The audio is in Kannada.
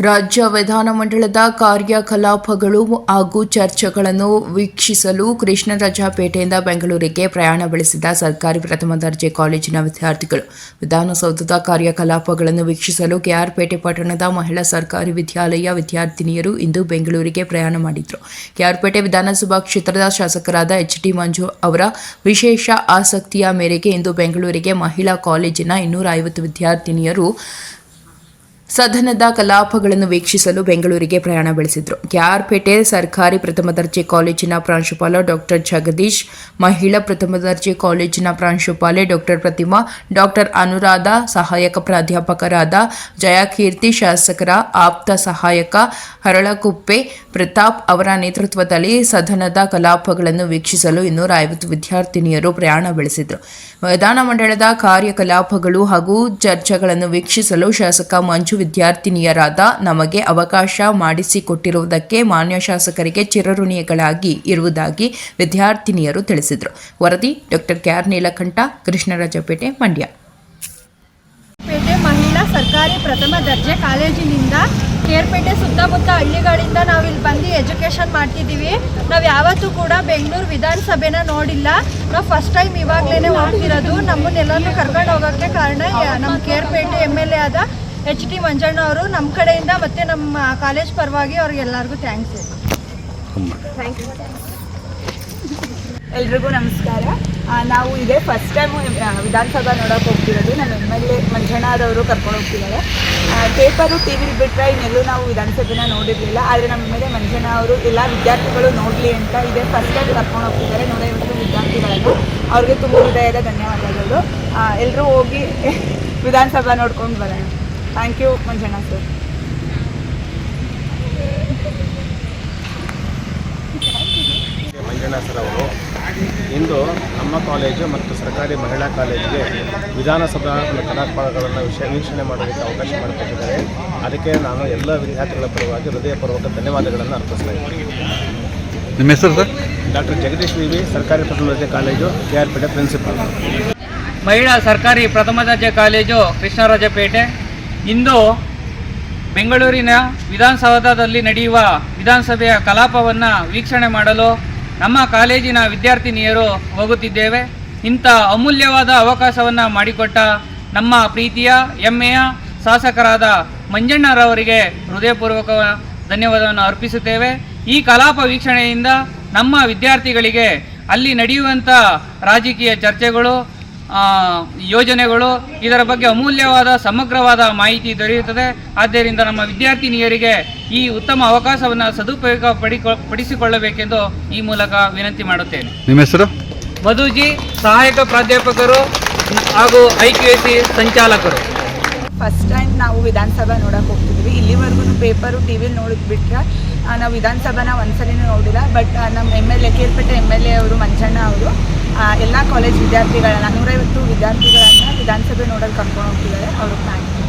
ರಾಜ್ಯ ವಿಧಾನಮಂಡಲದ ಕಾರ್ಯಕಲಾಪಗಳು ಹಾಗೂ ಚರ್ಚೆಗಳನ್ನು ವೀಕ್ಷಿಸಲು ಕೃಷ್ಣರಾಜಪೇಟೆಯಿಂದ ಬೆಂಗಳೂರಿಗೆ ಪ್ರಯಾಣ ಬೆಳೆಸಿದ ಸರ್ಕಾರಿ ಪ್ರಥಮ ದರ್ಜೆ ಕಾಲೇಜಿನ ವಿದ್ಯಾರ್ಥಿಗಳು. ವಿಧಾನಸೌಧದ ಕಾರ್ಯಕಲಾಪಗಳನ್ನು ವೀಕ್ಷಿಸಲು ಕೆಆರ್ಪೇಟೆ ಪಟ್ಟಣದ ಮಹಿಳಾ ಸರ್ಕಾರಿ ವಿದ್ಯಾಲಯ ವಿದ್ಯಾರ್ಥಿನಿಯರು ಇಂದು ಬೆಂಗಳೂರಿಗೆ ಪ್ರಯಾಣ ಮಾಡಿದರು. ಕೆಆರ್ಪೇಟೆ ವಿಧಾನಸಭಾ ಕ್ಷೇತ್ರದ ಶಾಸಕರಾದ ಎಚ್ ಟಿ ಮಂಜು ಅವರ ವಿಶೇಷ ಆಸಕ್ತಿಯ ಮೇರೆಗೆ ಇಂದು ಬೆಂಗಳೂರಿಗೆ ಮಹಿಳಾ ಕಾಲೇಜಿನ ಇನ್ನೂರ ಐವತ್ತು ವಿದ್ಯಾರ್ಥಿನಿಯರು ಸದನದ ಕಲಾಪಗಳನ್ನು ವೀಕ್ಷಿಸಲು ಬೆಂಗಳೂರಿಗೆ ಪ್ರಯಾಣ ಬೆಳೆಸಿದ್ರು. ಕೆಆರ್ಪೇಟೆ ಸರ್ಕಾರಿ ಪ್ರಥಮ ದರ್ಜೆ ಕಾಲೇಜಿನ ಪ್ರಾಂಶುಪಾಲ ಡಾಕ್ಟರ್ ಜಗದೀಶ್, ಮಹಿಳಾ ಪ್ರಥಮ ದರ್ಜೆ ಕಾಲೇಜಿನ ಪ್ರಾಂಶುಪಾಲೆ ಡಾಕ್ಟರ್ ಪ್ರತಿಮಾ ಡಾಕ್ಟರ್ ಅನುರಾಧ, ಸಹಾಯಕ ಪ್ರಾಧ್ಯಾಪಕರಾದ ಜಯಕೀರ್ತಿ ಶಾಸಕರ ಆಪ್ತ ಸಹಾಯಕ ಹರಳಕುಪ್ಪೆ, ಪ್ರತಾಪ್ ಅವರ ನೇತೃತ್ವದಲ್ಲಿ ಸದನದ ಕಲಾಪಗಳನ್ನು ವೀಕ್ಷಿಸಲು ಇನ್ನೂರ ಐವತ್ತು ವಿದ್ಯಾರ್ಥಿನಿಯರು ಪ್ರಯಾಣ ಬೆಳೆಸಿದ್ರು. ವಿಧಾನಮಂಡಲದ ಕಾರ್ಯಕಲಾಪಗಳು ಹಾಗೂ ಚರ್ಚೆಗಳನ್ನು ವೀಕ್ಷಿಸಲು ಶಾಸಕ ಮಂಜು ವಿದ್ಯಾರ್ಥಿನಿಯರಾದ ನಮಗೆ ಅವಕಾಶ ಮಾಡಿಸಿಕೊಟ್ಟಿರುವುದಕ್ಕೆ ಮಾನ್ಯ ಶಾಸಕರಿಗೆ ಚಿರಋಣಿಗಳಾಗಿ ಇರುವುದಾಗಿ ವಿದ್ಯಾರ್ಥಿನಿಯರು ತಿಳಿಸಿದರು. ವರದಿ doctor K R Neelakantha, Krishnarajpet, Mandya. Pete ಮಹಿಳಾ ಸರ್ಕಾರಿ ಪ್ರಥಮ ದರ್ಜೆ ಕಾಲೇಜಿನಿಂದ ಕೇರ್ಪೇಟೆ ಸುತ್ತಮುತ್ತ ಹಳ್ಳಿಗಳಿಂದ ನಾವು ಇಲ್ಲಿ ಬಂದು ಎಜುಕೇಷನ್ ಮಾಡ್ತಿದ್ದೀವಿ. ನಾವು ಯಾವತ್ತೂ ಕೂಡ ಬೆಂಗಳೂರು ವಿಧಾನಸಭೆನ ನೋಡಿಲ್ಲ. ನಾವು ಫಸ್ಟ್ ಟೈಮ್ ಇವಾಗಲೇ ಹೋಗ್ತಿರೋದು. ನಮ್ಮನ್ನೆಲ್ಲರನ್ನೂ ಕರ್ಕೊಂಡು ಹೋಗೋಕ್ಕೆ ಕಾರಣ ನಮ್ಮ ಕೇರ್ಪೇಟೆ ಎಂ ಎಲ್ ಎ ಆದ ಎಚ್ ಟಿ ಮಂಜಣ್ಣ ಅವರು ನಮ್ಮ ಕಡೆಯಿಂದ ಮತ್ತು ನಮ್ಮ ಕಾಲೇಜ್ ಪರವಾಗಿ ಅವ್ರಿಗೆಲ್ಲರಿಗೂ ಥ್ಯಾಂಕ್ಸ್ ಎಲ್ರಿಗೂ ನಮಸ್ಕಾರ. ನಾವು ಇದೇ ಫಸ್ಟ್ ಟೈಮು ವಿಧಾನಸಭಾ ನೋಡೋಕೆ ಹೋಗ್ತಿರೋದು. ನಮ್ಮ ಎಂ ಎಲ್ ಎ ಮಂಜಣ್ಣದವರು ಕರ್ಕೊಂಡು ಹೋಗ್ತಿದ್ದಾರೆ. ಪೇಪರು ಟಿ ವಿಲಿ ಬಿಟ್ಟರೆ ಇನ್ನೆಲ್ಲೂ ನಾವು ವಿಧಾನಸಭೆನ ನೋಡಿರಲಿಲ್ಲ. ಆದರೆ ನಮ್ಮ ಮೇಲೆ ಮಂಜಣ್ಣ ಅವರು ಎಲ್ಲ ವಿದ್ಯಾರ್ಥಿಗಳು ನೋಡಲಿ ಅಂತ ಇದೇ ಫಸ್ಟ್ ಟೈಮ್ ಕರ್ಕೊಂಡು ಹೋಗ್ತಿದ್ದಾರೆ. ನೋಡೋದು ಐವತ್ತು ವಿದ್ಯಾರ್ಥಿಗಳನ್ನು. ಅವ್ರಿಗೆ ತುಂಬ ಹೃದಯದ ಧನ್ಯವಾದಗಳು. ಎಲ್ಲರೂ ಹೋಗಿ ವಿಧಾನಸಭಾ ನೋಡ್ಕೊಂಡು ಬರೋಣ. Thank you Manjanna sir Manjanna sir ಅವರು ಇಂದು ನಮ್ಮ ಕಾಲೇಜು ಮತ್ತು ಸರ್ಕಾರಿ ಮಹಿಳಾ ಕಾಲೇಜಿಗೆ ವಿಧಾನಸಭಾ ಕಲಾಪಗಳನ್ನು ವಿಷಯ ವೀಕ್ಷಣೆ ಮಾಡೋದಕ್ಕೆ ಅವಕಾಶ ಮಾಡಿಕೊಟ್ಟಿದ್ದಾರೆ. ಅದಕ್ಕೆ ನಾನು ಎಲ್ಲ ವಿದ್ಯಾರ್ಥಿಗಳ ಪರವಾಗಿ ಹೃದಯಪೂರ್ವಕ ಧನ್ಯವಾದಗಳನ್ನು ಅರ್ಪಿಸ್ತಾ ಇದ್ದೀನಿ. ನಿಮ್ಮ ಹೆಸರು ಸರ್? ಡಾಕ್ಟರ್ ಜಗದೀಶ್ ವಿ ವಿ ಸರ್ಕಾರಿ ಪ್ರಥಮ ದರ್ಜೆ college K R Pete principal. ಮಹಿಳಾ ಸರ್ಕಾರಿ ಪ್ರಥಮ ದರ್ಜೆ ಕಾಲೇಜು ಕೃಷ್ಣರಾಜಪೇಟೆ. ಇಂದು ಬೆಂಗಳೂರಿನ ವಿಧಾನಸೌಧದಲ್ಲಿ ನಡೆಯುವ ವಿಧಾನಸಭೆಯ ಕಲಾಪವನ್ನು ವೀಕ್ಷಣೆ ಮಾಡಲು ನಮ್ಮ ಕಾಲೇಜಿನ ವಿದ್ಯಾರ್ಥಿನಿಯರು ಹೋಗುತ್ತಿದ್ದೇವೆ. ಇಂಥ ಅಮೂಲ್ಯವಾದ ಅವಕಾಶವನ್ನು ಮಾಡಿಕೊಟ್ಟ ನಮ್ಮ ಪ್ರೀತಿಯ, ಹೆಮ್ಮೆಯ ಶಾಸಕರಾದ ಮಂಜಣ್ಣರವರಿಗೆ ಹೃದಯಪೂರ್ವಕ ಧನ್ಯವಾದವನ್ನು ಅರ್ಪಿಸುತ್ತೇವೆ. ಈ ಕಲಾಪ ವೀಕ್ಷಣೆಯಿಂದ ನಮ್ಮ ವಿದ್ಯಾರ್ಥಿಗಳಿಗೆ ಅಲ್ಲಿ ನಡೆಯುವಂಥ ರಾಜಕೀಯ ಚರ್ಚೆಗಳು ಯೋಜನೆಗಳು ಇದರ ಬಗ್ಗೆ ಅಮೂಲ್ಯವಾದ ಸಮಗ್ರವಾದ ಮಾಹಿತಿ ದೊರೆಯುತ್ತದೆ. ಆದ್ದರಿಂದ ನಮ್ಮ ವಿದ್ಯಾರ್ಥಿನಿಯರಿಗೆ ಈ ಉತ್ತಮ ಅವಕಾಶವನ್ನು ಸದುಪಯೋಗ ಪಡಿಕೊ ಪಡಿಸಿಕೊಳ್ಳಬೇಕೆಂದು ಈ ಮೂಲಕ ವಿನಂತಿ ಮಾಡುತ್ತೇನೆ. ನಿಮ್ಮ ಹೆಸರು? ಮಧುಜಿ ಸಹಾಯಕ ಪ್ರಾಧ್ಯಾಪಕರು ಹಾಗೂ ಐ ಕ್ಯೂ ಎಸ್ ಸಿ ಸಂಚಾಲಕರು. ಫಸ್ಟ್ ಟೈಮ್ ನಾವು ವಿಧಾನಸಭಾ ನೋಡಕ್ಕೆ ಹೋಗ್ತಿದ್ವಿ. ಇಲ್ಲಿವರೆಗೂ ಪೇಪರು ಟಿ ವಿಲಿ ನೋಡಿದ್ ಬಿಟ್ರೆ ನಾವು ವಿಧಾನಸಭಾನ ಒಂದ್ಸಲಿನೂ ನೋಡಿಲ್ಲ. ಬಟ್ ನಮ್ಮ M L A Kerpete M L A ಅವರು ಮಂಜಣ್ಣ ಅವರು ಎಲ್ಲ ಕಾಲೇಜ್ ವಿದ್ಯಾರ್ಥಿಗಳನ್ನ ನೂರೈವತ್ತು ವಿದ್ಯಾರ್ಥಿಗಳನ್ನ ವಿಧಾನಸಭೆ ನೋಡಲು ಕರ್ಕೊಂಡು ಹೋಗ್ತಿದ್ದಾರೆ. ಅವ್ರಿಗೆ ಥ್ಯಾಂಕ್ ಯು